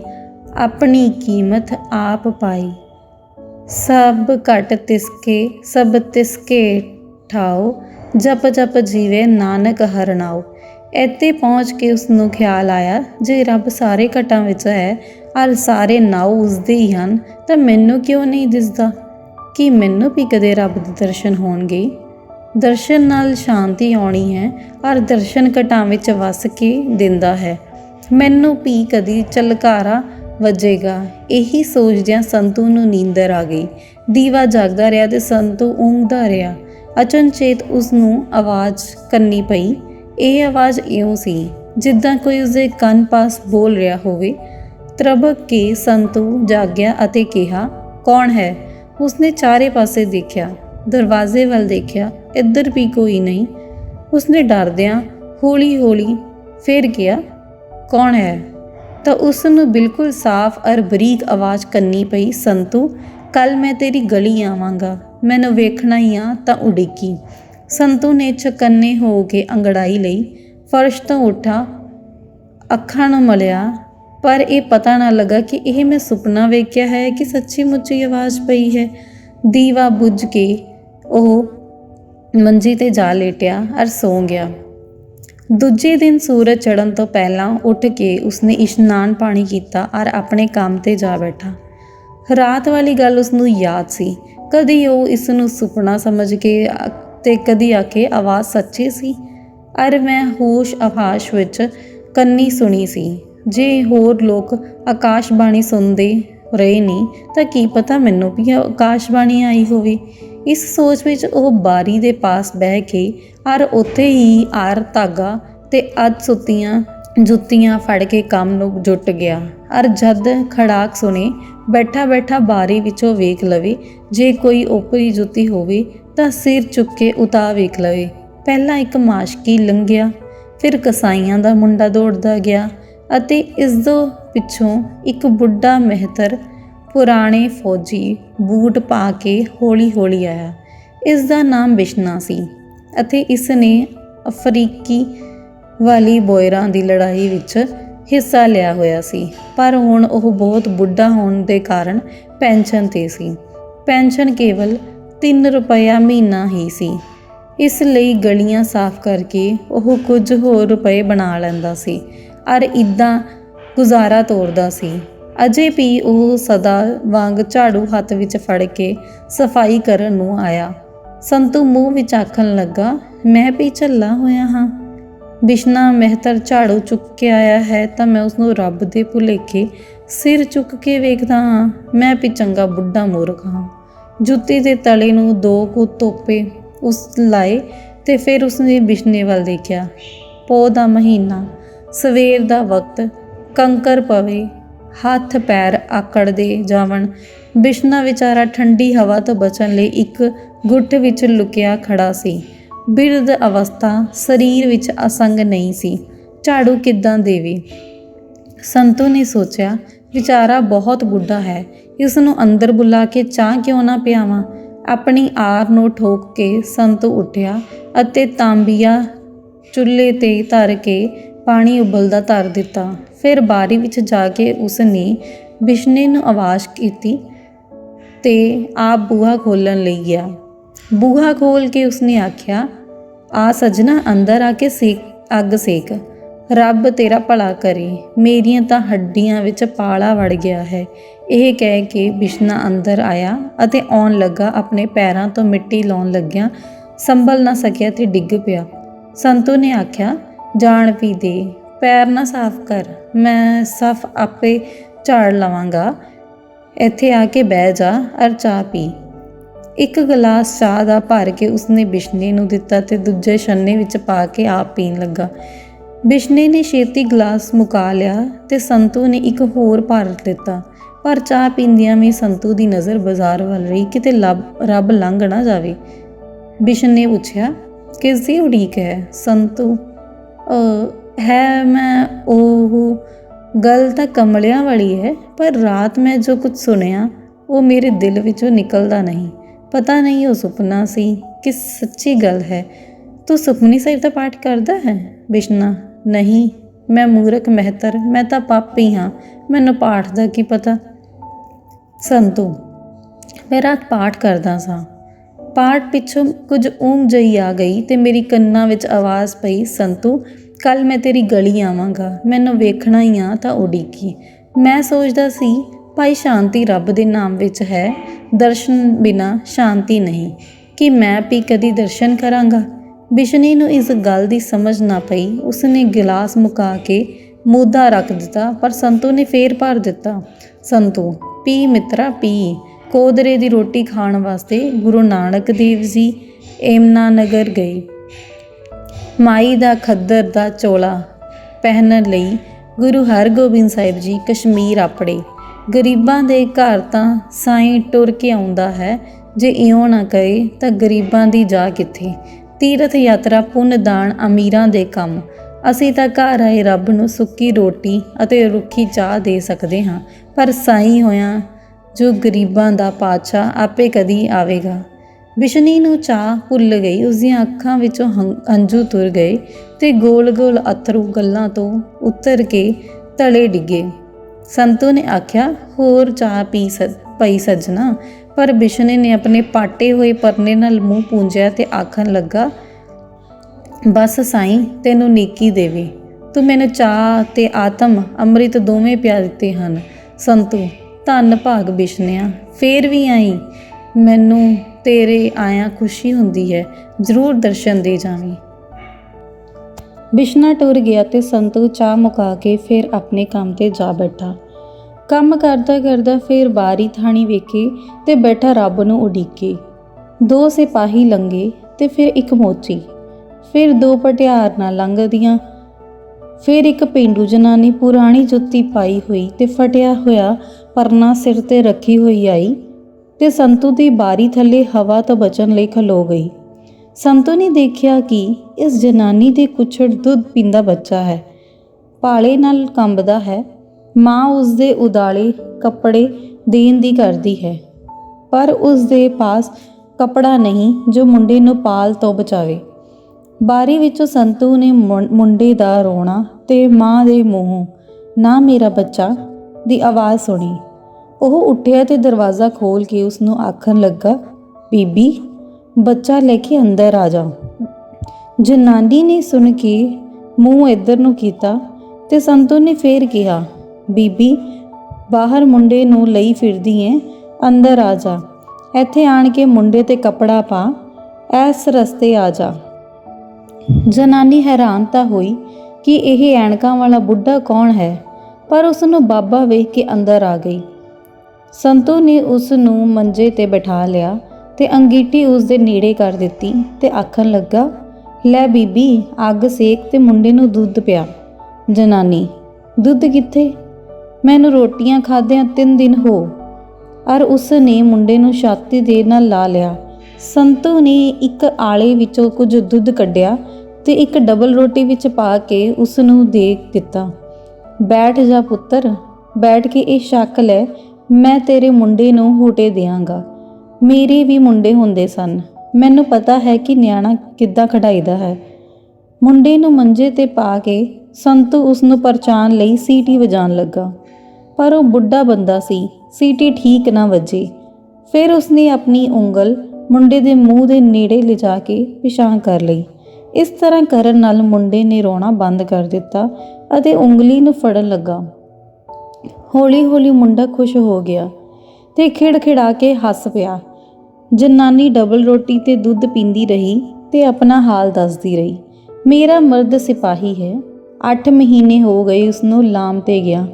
ਆਪਣੀ ਕੀਮਤ ਆਪ ਪਾਈ। ਸਭ ਘਟ ਤਿਸਕੇ, ਸਭ ਤਿਸਕੇ ਠਾਓ, ਜਪ ਜਪ ਜੀਵੇ ਨਾਨਕ ਹਰਨਾਓ ਇੱਥੇ ਪਹੁੰਚ ਕੇ ਉਸ ਨੂੰ ਖਿਆਲ ਆਇਆ, ਜੇ ਰੱਬ ਸਾਰੇ ਘਟਾਂ ਵਿੱਚ ਹੈ ਔਰ ਸਾਰੇ ਨਾਉ ਉਸਦੇ ਹੀ ਹਨ, ਤਾਂ ਮੈਨੂੰ ਕਿਉਂ ਨਹੀਂ ਦਿਸਦਾ? ਕਿ ਮੈਨੂੰ ਵੀ ਕਦੇ ਰੱਬ ਦੇ ਦਰਸ਼ਨ ਹੋਣਗੇ। ਦਰਸ਼ਨ ਨਾਲ ਸ਼ਾਂਤੀ ਆਉਣੀ ਹੈ, ਔਰ ਦਰਸ਼ਨ ਘਟਾਂ ਵਿੱਚ ਵਸ ਕੇ ਦਿੰਦਾ ਹੈ। ਮੈਨੂੰ ਵੀ ਕਦੀ ਚਲਕਾਰਾ ਵੱਜੇਗਾ। ਇਹੀ ਸੋਚਦਿਆਂ ਸੰਤੂ ਨੂੰ ਨੀਂਦਰ ਆ ਗਈ। ਦੀਵਾ ਜਾਗਦਾ ਰਿਹਾ ਤੇ ਸੰਤੂ ਊਂਘਦਾ ਰਿਹਾ। ਅਚਨਚੇਤ ਉਸ ਨੂੰ ਆਵਾਜ਼ ਕਰਨੀ ਪਈ। ਇਹ ਆਵਾਜ਼ ਇਉਂ ਸੀ, ਜਿੱਦਾਂ ਕੋਈ ਉਸਦੇ ਕੰਨ ਪਾਸ ਬੋਲ ਰਿਹਾ ਹੋਵੇ। ਤਰਬਕ ਕੇ ਸੰਤੂ ਜਾਗਿਆ ਅਤੇ ਕਿਹਾ, ਕੌਣ ਹੈ? ਉਸਨੇ ਚਾਰੇ ਪਾਸੇ ਦੇਖਿਆ, ਦਰਵਾਜ਼ੇ ਵੱਲ ਦੇਖਿਆ, ਇੱਧਰ ਵੀ ਕੋਈ ਨਹੀਂ। ਉਸਨੇ ਡਰਦਿਆਂ ਹੌਲੀ-ਹੌਲੀ ਫਿਰ ਗਿਆ ਕੌਣ ਹੈ? ਤਾਂ ਉਸ ਨੂੰ ਬਿਲਕੁਲ ਸਾਫ਼ ਅਰ ਬਰੀਕ ਆਵਾਜ਼ ਕੰਨੀ ਪਈ, ਸੰਤੂ ਕੱਲ ਮੈਂ ਤੇਰੀ ਗਲੀ ਆਵਾਂਗਾ, ਮੈਨੂੰ ਵੇਖਣਾ ਹੀ ਆ ਤਾਂ ਉਡੀਕੀ। ਸੰਤੂ ਨੇ ਚਕੰਨੇ ਹੋ ਕੇ ਅੰਗੜਾਈ ਲਈ ਫਰਸ਼ ਤੋਂ ਉੱਠਾ, ਅੱਖਾਂ ਨੂੰ ਮਲਿਆ ਪਰ ਇਹ ਪਤਾ ਨਾ ਲੱਗਾ ਕਿ ਇਹ ਮੈਂ ਸੁਪਨਾ ਵੇਖਿਆ ਹੈ ਕਿ ਸੱਚੀ ਮੁੱਚੀ ਆਵਾਜ਼ ਪਈ ਹੈ। ਦੀਵਾ ਬੁੱਝ ਕੇ ਉਹ ਮੰਜੀ ਤੇ ਜਾ ਲੇਟਿਆ ਅਰ ਸੌਂ ਗਿਆ। ਦੂਜੇ ਦਿਨ ਸੂਰਜ ਚੜ੍ਹਨ ਤੋਂ ਪਹਿਲਾਂ ਉੱਠ ਕੇ ਉਸਨੇ ਇਸ਼ਨਾਨ ਪਾਣੀ ਕੀਤਾ ਔਰ ਆਪਣੇ ਕੰਮ ਤੇ ਜਾ ਬੈਠਾ। ਰਾਤ ਵਾਲੀ ਗੱਲ ਉਸਨੂੰ ਯਾਦ ਸੀ। ਕਦੀ ਉਹ ਇਸ ਨੂੰ ਸੁਪਨਾ ਸਮਝ ਕੇ ਅ- ਤੇ ਕਦੀ ਆਕੇ ਆਵਾਜ਼ ਸੱਚੀ ਸੀ? ਔਰ ਮੈਂ ਹੋਸ਼ ਆਭਾਸ਼ ਵਿੱਚ ਕੰਨੀ ਸੁਣੀ ਸੀ। ਜੇ ਹੋਰ ਲੋਕ ਆਕਾਸ਼ਬਾਣੀ ਸੁਣਦੇ ਰਹੇ ਨਹੀਂ ਤਾਂ ਕੀ ਪਤਾ ਮੈਨੂੰ ਵੀ ਆਕਾਸ਼ਬਾਣੀ ਆਈ ਹੋਵੇ। ਇਸ ਸੋਚ ਵਿੱਚ ਉਹ ਬਾਰੀ ਦੇ ਪਾਸ ਬਹਿ ਕੇ ਅਰ ਉੱਥੇ ਹੀ ਆਰ ਧਾਗਾ ਤੇ ਅੱਧ ਸੁੱਤੀਆਂ ਜੁੱਤੀਆਂ ਫੜ ਕੇ ਕੰਮ ਨੂੰ ਜੁੱਟ ਗਿਆ। ਅਰ ਜਦ ਖੜਾਕ ਸੁਣੇ, ਬੈਠਾ ਬੈਠਾ ਬਾਰੀ ਵਿੱਚੋਂ ਵੇਖ ਲਵੇ, ਜੇ ਕੋਈ ਓਪਰੀ ਜੁੱਤੀ ਹੋਵੇ, ਤਾਂ ਸਿਰ ਚੁੱਕ ਕੇ ਉਤਾ ਵੇਖ ਲਵੇ। ਪਹਿਲਾਂ ਇੱਕ ਮਾਸ਼ਕੀ ਲੰਘਿਆ, ਫਿਰ ਕਸਾਈਆਂ ਦਾ ਮੁੰਡਾ ਦੌੜਦਾ ਗਿਆ ਅਤੇ ਇਸ ਤੋਂ ਪਿੱਛੋਂ ਇੱਕ ਬੁੱਢਾ ਮਹਿਤਰ ਪੁਰਾਣੇ ਫੌਜੀ ਬੂਟ ਪਾ ਕੇ ਹੌਲੀ-ਹੌਲੀ ਆਇਆ। ਇਸ ਦਾ ਨਾਮ ਬਿਸ਼ਨਾ ਸੀ ਅਤੇ ਇਸ ਨੇ ਅਫਰੀਕੀ ਵਾਲੀ ਬੋਇਰਾਂ ਦੀ ਲੜਾਈ ਵਿੱਚ ਹਿੱਸਾ ਲਿਆ ਹੋਇਆ ਸੀ। ਪਰ ਹੁਣ ਉਹ ਬਹੁਤ ਬੁੱਢਾ ਹੋਣ ਦੇ ਕਾਰਨ ਪੈਨਸ਼ਨ ਤੇ ਸੀ। ਪੈਨਸ਼ਨ ਕੇਵਲ 3 ਰੁਪਇਆ ਮਹੀਨਾ ਹੀ ਸੀ। ਇਸ ਲਈ ਗਲੀਆਂ ਸਾਫ਼ ਕਰਕੇ ਉਹ ਕੁਝ ਹੋਰ ਰੁਪਏ ਬਣਾ ਲੈਂਦਾ ਸੀ। ਅਰ ਇਦਾਂ ਗੁਜ਼ਾਰਾ ਤੋਰਦਾ ਸੀ। ਅਜੇ ਵੀ ਉਹ ਸਦਾ ਵਾਂਗ ਝਾੜੂ ਹੱਥ ਵਿੱਚ ਫੜ ਕੇ ਸਫ਼ਾਈ ਕਰਨ ਨੂੰ ਆਇਆ। ਸੰਤੂ ਮੂੰਹ ਵਿੱਚ ਆਖਣ ਲੱਗਾ, ਮੈਂ ਵੀ ਝੱਲਾ ਹੋਇਆ ਹਾਂ। ਬਿਸ਼ਨਾ ਮਹਿਤਰ ਝਾੜੂ ਚੁੱਕ ਕੇ ਆਇਆ ਹੈ ਤਾਂ ਮੈਂ ਉਸ ਨੂੰ ਰੱਬ ਦੇ ਭੁਲੇਖੇ ਸਿਰ ਚੁੱਕ ਕੇ ਵੇਖਦਾ ਹਾਂ। ਮੈਂ ਵੀ ਚੰਗਾ ਬੁੱਢਾ ਮੂਰਖ ਹਾਂ। ਜੁੱਤੀ ਦੇ ਤਲੇ ਨੂੰ ਦੋ ਕੁ ਤੋਪੇ ਉਸ ਲਾਏ ਤੇ ਫਿਰ ਉਸਨੇ ਬਿਸ਼ਨੇ ਵੱਲ ਦੇਖਿਆ। ਪੋ ਦਾ ਮਹੀਨਾ। ਸਵੇਰ ਦਾ ਵਕਤ ਕੰਕਰ ਪਵੇ, ਹੱਥ ਪੈਰ ਆਕੜਦੇ ਜਾਵਣ। ਬਿਸ਼ਨਾ ਵਿਚਾਰਾ ਠੰਡੀ ਹਵਾ ਤੋਂ ਬਚਣ ਲਈ ਇੱਕ ਗੁੱਟ ਵਿੱਚ ਲੁਕਿਆ ਖੜਾ ਸੀ। ਬਿਰਧ ਅਵਸਥਾ ਸਰੀਰ ਵਿੱਚ ਅਸੰਗ ਨਹੀਂ ਸੀ। ਝਾੜੂ ਕਿੱਦਾਂ ਦੇਵੇ? ਸੰਤੂ ਨੇ ਸੋਚਿਆ, ਵਿਚਾਰਾ ਬਹੁਤ ਬੁੱਢਾ ਹੈ ਇਸ ਨੂੰ ਅੰਦਰ ਬੁਲਾ ਕੇ ਚਾਹ ਕਿਉਂ ਨਾ ਪਿਆਵਾਂ? ਆਪਣੀ ਆਰ ਨੂੰ ਠੋਕ ਕੇ ਸੰਤੂ ਉੱਠਿਆ ਅਤੇ ਤਾਂਬੀਆ ਚੁੱਲ੍ਹੇ ਤੇ ਧਰ ਕੇ ਪਾਣੀ ਉਬਲਦਾ ਧਰ ਦਿੱਤਾ। ਫਿਰ ਬਾਰੀ ਵਿੱਚ ਜਾ ਕੇ ਉਸ ਨੇ ਬਿਸ਼ਨੇ ਨੂੰ ਆਵਾਜ਼ ਕੀਤੀ ਤੇ ਆਪ ਬੂਹਾ ਖੋਲਣ ਲਈ ਗਿਆ। ਬੂਹਾ ਖੋਲ ਕੇ ਉਸਨੇ ਆਖਿਆ, ਆ ਸਜਣਾ, ਅੰਦਰ ਆ ਕੇ ਸੇਕ, ਅੱਗ ਸੇਕ। ਰੱਬ ਤੇਰਾ ਭਲਾ ਕਰੇ। ਮੇਰੀਆਂ ਤਾਂ ਹੱਡੀਆਂ ਵਿੱਚ ਪਾਲਾ ਵੜ ਗਿਆ ਹੈ। ਇਹ ਕਹਿ ਕੇ ਬਿਸ਼ਨਾ ਅੰਦਰ ਆਇਆ ਅਤੇ ਆਉਣ ਲੱਗਾ ਆਪਣੇ ਪੈਰਾਂ ਤੋਂ ਮਿੱਟੀ ਲਾਉਣ ਲੱਗਿਆ, ਸੰਭਲ ਨਾ ਸਕਿਆ ਤੇ ਡਿੱਗ ਪਿਆ। ਸੰਤੂ ਨੇ ਆਖਿਆ ਜਾਣ ਵੀ ਦੇ। ਪੈਰ ਨਾ ਸਾਫ਼ ਕਰ, ਮੈਂ ਸਫ ਆਪੇ ਝਾੜ ਲਵਾਂਗਾ। ਇੱਥੇ ਆ ਕੇ ਬਹਿ ਜਾ, ਅਰ ਚਾਹ ਪੀ। ਇੱਕ ਗਲਾਸ ਚਾਹ ਦਾ ਭਰ ਕੇ ਉਸਨੇ ਬਿਸ਼ਨੇ ਨੂੰ ਦਿੱਤਾ ਤੇ ਦੂਜੇ ਛੰਨੇ ਵਿੱਚ ਪਾ ਕੇ ਆਪ ਪੀਣ ਲੱਗਾ। ਬਿਸ਼ਨੇ ਨੇ ਛੇਤੀ ਗਲਾਸ ਮੁਕਾ ਲਿਆ ਤੇ ਸੰਤੂ ਨੇ ਇੱਕ ਹੋਰ ਭਰ ਦਿੱਤਾ। ਪਰ ਚਾਹ ਪੀਂਦਿਆਂ ਵੀ ਸੰਤੂ ਦੀ ਨਜ਼ਰ ਬਾਜ਼ਾਰ ਵੱਲ ਰਹੀ, ਕਿਤੇ ਲੱਭ- ਰੱਬ ਲੰਘ ਨਾ ਜਾਵੇ। ਬਿਸ਼ਨ ਨੇ ਪੁੱਛਿਆ, ਕਿਸ ਦੀ ਉਡੀਕ ਹੈ? ਸੰਤੂ "ਅ, ਹੈ ਮੈਂ ਉਹ ਗੱਲ ਤਾਂ ਕਮਲਿਆਂ ਵਾਲੀ ਹੈ ਪਰ ਰਾਤ ਮੈਂ ਜੋ ਕੁਝ ਸੁਣਿਆ ਉਹ ਮੇਰੇ ਦਿਲ ਵਿੱਚੋਂ ਨਿਕਲਦਾ ਨਹੀਂ। ਪਤਾ ਨਹੀਂ ਉਹ ਸੁਪਨਾ ਸੀ ਕਿ ਸੱਚੀ ਗੱਲ ਹੈ। ਤੂੰ ਸੁਖਮਨੀ ਸਾਹਿਬ ਦਾ ਪਾਠ ਕਰਦਾ ਹੈ? ਬਿਸ਼ਨਾ ਨਹੀਂ ਮੈਂ ਮੂਰਖ ਮਹਿਤਰ ਮੈਂ ਤਾਂ ਪਾਪੀ ਹਾਂ। ਮੈਨੂੰ ਪਾਠ ਦਾ ਕੀ ਪਤਾ? ਸੰਤੂ ਮੈਂ ਰਾਤ ਪਾਠ ਕਰਦਾ ਸਾਂ। ਪਾਠ ਪਿੱਛੋਂ ਕੁਝ ਊਂਘ ਜਈ ਆ ਗਈ ਤੇ ਮੇਰੀ ਕੰਨਾਂ ਵਿੱਚ ਆਵਾਜ਼ ਪਈ, ਸੰਤੂ ਕੱਲ ਮੈਂ ਤੇਰੀ ਗਲੀ ਆਵਾਂਗਾ। ਮੈਨੂੰ ਵੇਖਣਾ ਹੀ ਆ ਤਾਂ ਉਡੀਕੀ। ਮੈਂ ਸੋਚਦਾ ਸੀ, ਭਾਈ ਸ਼ਾਂਤੀ ਰੱਬ ਦੇ ਨਾਮ ਵਿੱਚ ਹੈ। ਦਰਸ਼ਨ ਬਿਨਾ ਸ਼ਾਂਤੀ ਨਹੀਂ। ਕਿ ਮੈਂ ਵੀ ਕਦੀ ਦਰਸ਼ਨ ਕਰਾਂਗਾ? ਬਿਸ਼ਨੀ ਨੂੰ ਇਸ ਗੱਲ ਦੀ ਸਮਝ ਨਾ ਪਈ। ਉਸਨੇ ਗਿਲਾਸ ਮੁਕਾ ਕੇ ਮੂਧਾ ਰੱਖ ਦਿੱਤਾ, ਪਰ ਸੰਤੂ ਨੇ ਫੇਰ ਭਰ ਦਿੱਤਾ। ਸੰਤੂ, ਪੀ ਮਿੱਤਰਾ, ਪੀ। ਕੋਦਰੇ ਦੀ ਰੋਟੀ ਖਾਣ ਵਾਸਤੇ ਗੁਰੂ ਨਾਨਕ ਦੇਵ ਜੀ ਏਮਨਾ ਨਗਰ ਗਏ। ਮਾਈ ਦਾ ਖੱਦਰ ਦਾ ਚੋਲਾ ਪਹਿਨਣ ਲਈ ਗੁਰੂ ਹਰਗੋਬਿੰਦ ਸਾਹਿਬ ਜੀ ਕਸ਼ਮੀਰ ਆਪੜੇ। ਗਰੀਬਾਂ ਦੇ ਘਰ ਤਾਂ ਸਾਈਂ ਟੁਰ ਕੇ ਆਉਂਦਾ ਹੈ, ਜੇ ਇਉਂ ਨਾ ਕਰੇ ਤਾਂ ਗਰੀਬਾਂ ਦੀ ਜਾ ਕਿੱਥੇ? ਤੀਰਥ ਯਾਤਰਾ ਪੁੰਨ ਦਾਨ ਅਮੀਰਾਂ ਦੇ ਕੰਮ। ਅਸੀਂ ਤਾਂ ਘਰ ਆਏ ਰੱਬ ਨੂੰ ਸੁੱਕੀ ਰੋਟੀ ਅਤੇ ਰੁੱਖੀ ਚਾਹ ਦੇ ਸਕਦੇ ਹਾਂ, ਪਰ ਸਾਈਂ ਹੋਇਆ ਜੋ ਗਰੀਬਾਂ ਦਾ ਪਾਤਸ਼ਾਹ ਆਪੇ ਕਦੀ ਆਵੇਗਾ। ਬਿਸ਼ਨੀ ਨੂੰ ਚਾਹ ਭੁੱਲ ਗਈ ਉਸ ਦੀਆਂ ਅੱਖਾਂ ਵਿੱਚੋਂ ਹੰ- ਹੰਝੂ ਤੁਰ ਗਏ ਤੇ ਗੋਲ-ਗੋਲ ਅਥਰੂ ਗੱਲਾਂ ਤੋਂ ਉਤਰ ਕੇ ਤਲੇ ਡਿੱਗੇ। ਸੰਤੂ ਨੇ ਆਖਿਆ, ਹੋਰ ਚਾਹ ਪੀ ਸ, ਪਈ ਸੱਜਣਾ। ਪਰ ਬਿਸ਼ਨੇ ਨੇ ਆਪਣੇ ਪਾਟੇ ਹੋਏ ਪਰਨੇ ਨਾਲ ਮੂੰਹ ਪੂੰਝਿਆ ਤੇ ਆਖਣ ਲੱਗਾ, ਬਸ ਸਾਈਂ, ਤੈਨੂੰ ਨੀਕੀ ਦੇਵੇ। ਤੂੰ ਮੈਨੂੰ ਚਾਹ ਤੇ ਆਤਮ, ਅੰਮ੍ਰਿਤ ਦੋਵੇਂ ਪਿਆ ਦਿੱਤੇ ਹਨ। ਸੰਤੂ ਧੰਨ ਭਾਗ ਬਿਸ਼ਨਿਆ ਫੇਰ ਵੀ ਆਈ, ਮੈਨੂੰ ਤੇਰੇ ਆਇਆ ਖੁਸ਼ੀ ਹੁੰਦੀ ਹੈ, ਜ਼ਰੂਰ ਦਰਸ਼ਨ ਦੇ ਜਾਵੀਂ। ਬਿਸ਼ਨਾ ਟੁਰ ਗਿਆ ਤੇ ਸੰਤੂ ਚਾਹ ਮੁਕਾ ਕੇ ਫਿਰ ਆਪਣੇ ਕੰਮ ਤੇ ਜਾ ਬੈਠਾ। ਕੰਮ ਕਰਦਾ ਕਰਦਾ ਫਿਰ ਬਾਰੀ ਥਾਣੀ ਵੇਖੇ ਤੇ ਬੈਠਾ ਰੱਬ ਨੂੰ ਉਡੀਕੇ। ਦੋ ਸਿਪਾਹੀ ਲੰਗੇ ਤੇ ਫਿਰ ਇੱਕ ਮੋਚੀ। ਫਿਰ ਦੋ ਪਟਿਆਰ ਨਾਲ ਲੰਘਦੀਆਂ ਫਿਰ ਇੱਕ ਪਿੰਡੂ ਜਨਾਨੀ ਪੁਰਾਣੀ ਜੁੱਤੀ ਪਾਈ ਹੋਈ ਤੇ ਫਟਿਆ ਹੋਇਆ ਪਰਨਾ ਸਿਰ ਤੇ ਰੱਖੀ ਹੋਈ ਆਈ ਤੇ ਸੰਤੂ ਦੀ ਬਾਰੀ ਥੱਲੇ ਹਵਾ ਤੋਂ ਬਚਣ ਲਈ ਖਲੋ ਗਈ। ਸੰਤੂ ਨੇ ਦੇਖਿਆ ਕਿ ਇਸ ਜਨਾਨੀ ਦੇ ਕੁਛੜ ਦੁੱਧ ਪੀਂਦਾ ਬੱਚਾ ਹੈ, ਪਾਲੇ ਨਾਲ ਕੰਬਦਾ ਹੈ, ਮਾਂ ਉਸ ਦੇ ਉਦਾਲੇ ਕੱਪੜੇ ਦੇਣ ਦੀ ਕਰਦੀ ਹੈ, ਪਰ ਉਸ ਦੇ ਪਾਸ ਕਪੜਾ ਨਹੀਂ ਜੋ ਮੁੰਡੇ ਨੂੰ ਪਾਲ ਤੋਂ ਬਚਾਵੇ। ਬਾਰੀ ਵਿੱਚੋਂ ਸੰਤੂ ਨੇ ਮੁੰਡੇ ਦਾ ਰੋਣਾ ਤੇ ਮਾਂ ਦੇ ਮੂੰਹੋਂ, ਨਾ ਮੇਰਾ ਬੱਚਾ, ਦੀ ਆਵਾਜ਼ ਸੁਣੀ। ਉਹ ਉੱਠਿਆ ਤੇ ਦਰਵਾਜ਼ਾ ਖੋਲ ਕੇ ਉਸ ਨੂੰ ਆਖਣ ਲੱਗਾ, ਬੀਬੀ, ਬੱਚਾ ਲੈ ਕੇ ਅੰਦਰ ਆ ਜਾ। ਜਨਾਨੀ ਨੇ ਸੁਣ ਕੇ ਮੂੰਹ ਇੱਧਰ ਨੂੰ ਕੀਤਾ ਤੇ ਸੰਤੂ ਨੇ ਫੇਰ ਕਿਹਾ, ਬੀਬੀ, ਬਾਹਰ ਮੁੰਡੇ ਨੂੰ ਲਈ ਫਿਰਦੀ ਏ, ਅੰਦਰ ਆ ਜਾ। ਇੱਥੇ ਆਣ ਕੇ ਮੁੰਡੇ ਤੇ ਕੱਪੜਾ ਪਾ, ਐਸ ਰਸਤੇ ਆ ਜਾ। ਜਨਾਨੀ ਹੈਰਾਨ ਤਾਂ ਹੋਈ ਕਿ ਇਹ ਐਣਕਾਂ ਵਾਲਾ ਬੁੱਢਾ ਕੌਣ ਹੈ, ਪਰ ਉਸ ਨੂੰ ਬਾਬਾ ਵੇਖ ਕੇ ਅੰਦਰ ਆ ਗਈ। ਸੰਤੂ ਨੇ ਉਸ ਨੂੰ ਮੰਜੇ ਤੇ ਬਿਠਾ ਲਿਆ ਤੇ ਅੰਗੀਠੀ ਉਸ ਦੇ ਨੇੜੇ ਕਰ ਦਿੱਤੀ ਤੇ ਆਖਣ ਲੱਗਾ, ਲੈ ਬੀਬੀ, ਅੱਗ ਸੇਕ ਤੇ ਮੁੰਡੇ ਨੂੰ ਦੁੱਧ ਪਿਆ। ਜਨਾਨੀ, ਦੁੱਧ ਕਿੱਥੇ? ਮੈਨੂੰ ਰੋਟੀਆਂ ਖਾਦਿਆਂ ਤਿੰਨ ਦਿਨ ਹੋ ਔਰ ਉਸ ਨੇ ਮੁੰਡੇ ਨੂੰ ਛਾਤੀ ਦੇ ਨਾਲ ਲਾ ਲਿਆ। ਸੰਤੂ ਨੇ ਇੱਕ ਆਲੇ ਵਿੱਚੋਂ ਕੁਝ ਦੁੱਧ ਕੱਢਿਆ ਤੇ ਇੱਕ ਡਬਲ ਰੋਟੀ ਵਿੱਚ ਪਾ ਕੇ ਉਸ ਨੂੰ ਦੇ ਦਿੱਤਾ। ਬੈਠ ਜਾ ਪੁੱਤਰ, ਬੈਠ ਕੇ ਇਹ ਸ਼ੱਕ ਲੈ, ਮੈਂ ਤੇਰੇ ਮੁੰਡੇ ਨੂੰ ਹੋਟੇ ਦਿਆਂਗਾ। ਮੇਰੇ ਵੀ ਮੁੰਡੇ ਹੁੰਦੇ ਸਨ। ਮੈਨੂੰ ਪਤਾ ਹੈ ਕਿ ਨਿਆਣਾ ਕਿੱਦਾਂ ਖੜਾਈਦਾ ਹੈ। ਮੁੰਡੇ ਨੂੰ ਮੰਜੇ ਤੇ ਪਾ ਕੇ ਸੰਤੂ ਉਸ ਨੂੰ ਪਰਚਾਨ ਲਈ ਸੀਟੀ ਵਜਾਉਣ ਲੱਗਾ। ਪਰ ਉਹ ਬੁੱਢਾ ਬੰਦਾ ਸੀ, ਸੀਟੀ ਠੀਕ ਨਾ ਵੱਜੀ। ਫਿਰ ਉਸਨੇ ਆਪਣੀ ਉਂਗਲ ਮੁੰਡੇ ਦੇ ਮੂੰਹ ਦੇ ਨੇੜੇ ਲਿਜਾ ਕੇ ਪਿਛਾਂ ਕਰ ਲਈ। ਇਸ ਤਰ੍ਹਾਂ ਕਰਨ ਨਾਲ ਮੁੰਡੇ ਨੇ ਰੋਣਾ ਬੰਦ ਕਰ ਦਿੱਤਾ ਅਤੇ ਉਂਗਲੀ ਨੂੰ ਫੜਨ ਲੱਗਾ। ਹੌਲੀ-ਹੌਲੀ ਮੁੰਡਾ ਖੁਸ਼ ਹੋ ਗਿਆ ਤੇ ਖਿੜਖਿੜਾ ਕੇ ਹੱਸ ਪਿਆ। ਜਨਾਨੀ ਡਬਲ ਰੋਟੀ ਤੇ ਦੁੱਧ ਪੀਂਦੀ ਰਹੀ ਤੇ ਆਪਣਾ ਹਾਲ ਦੱਸਦੀ ਰਹੀ। ਮੇਰਾ ਮਰਦ ਸਿਪਾਹੀ ਹੈ। 8 ਮਹੀਨੇ ਹੋ ਗਏ ਉਸ ਨੂੰ ਲਾਮ ਤੇ ਗਿਆ।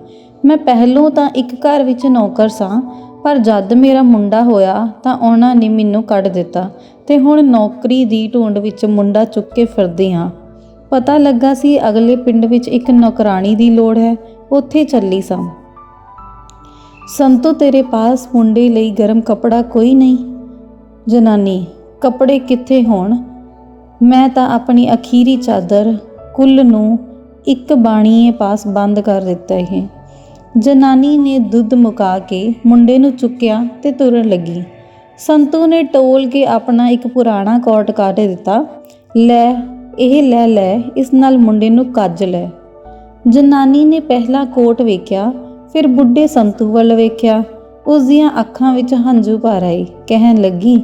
ਮੈਂ ਪਹਿਲੋਂ ਤਾਂ ਇੱਕ ਘਰ ਵਿੱਚ ਨੌਕਰ ਸਾਂ ਪਰ ਜਦ ਮੇਰਾ ਮੁੰਡਾ ਹੋਇਆ ਤਾਂ ਉਹਨਾਂ ਨੇ ਮੈਨੂੰ ਕੱਢ ਦਿੱਤਾ ਤੇ ਹੁਣ ਨੌਕਰੀ ਦੀ ਢੂੰਡ ਵਿੱਚ ਮੁੰਡਾ ਚੁੱਕ ਕੇ ਫਿਰਦੇ ਹਾਂ। ਪਤਾ ਲੱਗਾ ਸੀ ਅਗਲੇ ਪਿੰਡ ਵਿੱਚ ਇੱਕ ਨੌਕਰਾਨੀ ਦੀ ਲੋੜ ਹੈ, ਉੱਥੇ ਚੱਲੀ ਸਾਂ। ਸੰਤੋ, ਤੇਰੇ ਪਾਸ ਮੁੰਡੇ ਲਈ ਗਰਮ ਕਪੜਾ ਕੋਈ ਨਹੀਂ? ਜਨਾਨੀ, ਕੱਪੜੇ ਕਿੱਥੇ ਹੋਣ? ਮੈਂ ਤਾਂ ਆਪਣੀ ਅਖੀਰੀ ਚਾਦਰ, ਕੁੱਲ ਨੂੰ ਇੱਕ ਬਾਣੀਏ ਪਾਸ ਬੰਦ ਕਰ ਦਿੱਤਾ ਇਹ। ਜਨਾਨੀ ਨੇ ਦੁੱਧ ਮੁਕਾ ਕੇ ਮੁੰਡੇ ਨੂੰ ਚੁੱਕਿਆ ਤੇ ਤੁਰਨ ਲੱਗੀ। ਸੰਤੂ ਨੇ ਟੋਲ ਕੇ ਆਪਣਾ ਇੱਕ ਪੁਰਾਣਾ ਕੋਟ ਕੱਢ ਦਿੱਤਾ। ਲੈ, ਇਹ ਲੈ ਲੈ, ਇਸ ਨਾਲ ਮੁੰਡੇ ਨੂੰ ਕੱਜ ਲੈ। ਜਨਾਨੀ ਨੇ ਪਹਿਲਾ ਕੋਟ ਵੇਖਿਆ, ਫਿਰ ਬੁੱਢੇ ਸੰਤੂ ਵੱਲ ਵੇਖਿਆ। ਉਸ ਦੀਆਂ ਅੱਖਾਂ ਵਿੱਚ ਹੰਝੂ ਭਰ ਆਏ, ਕਹਿਣ ਲੱਗੀ,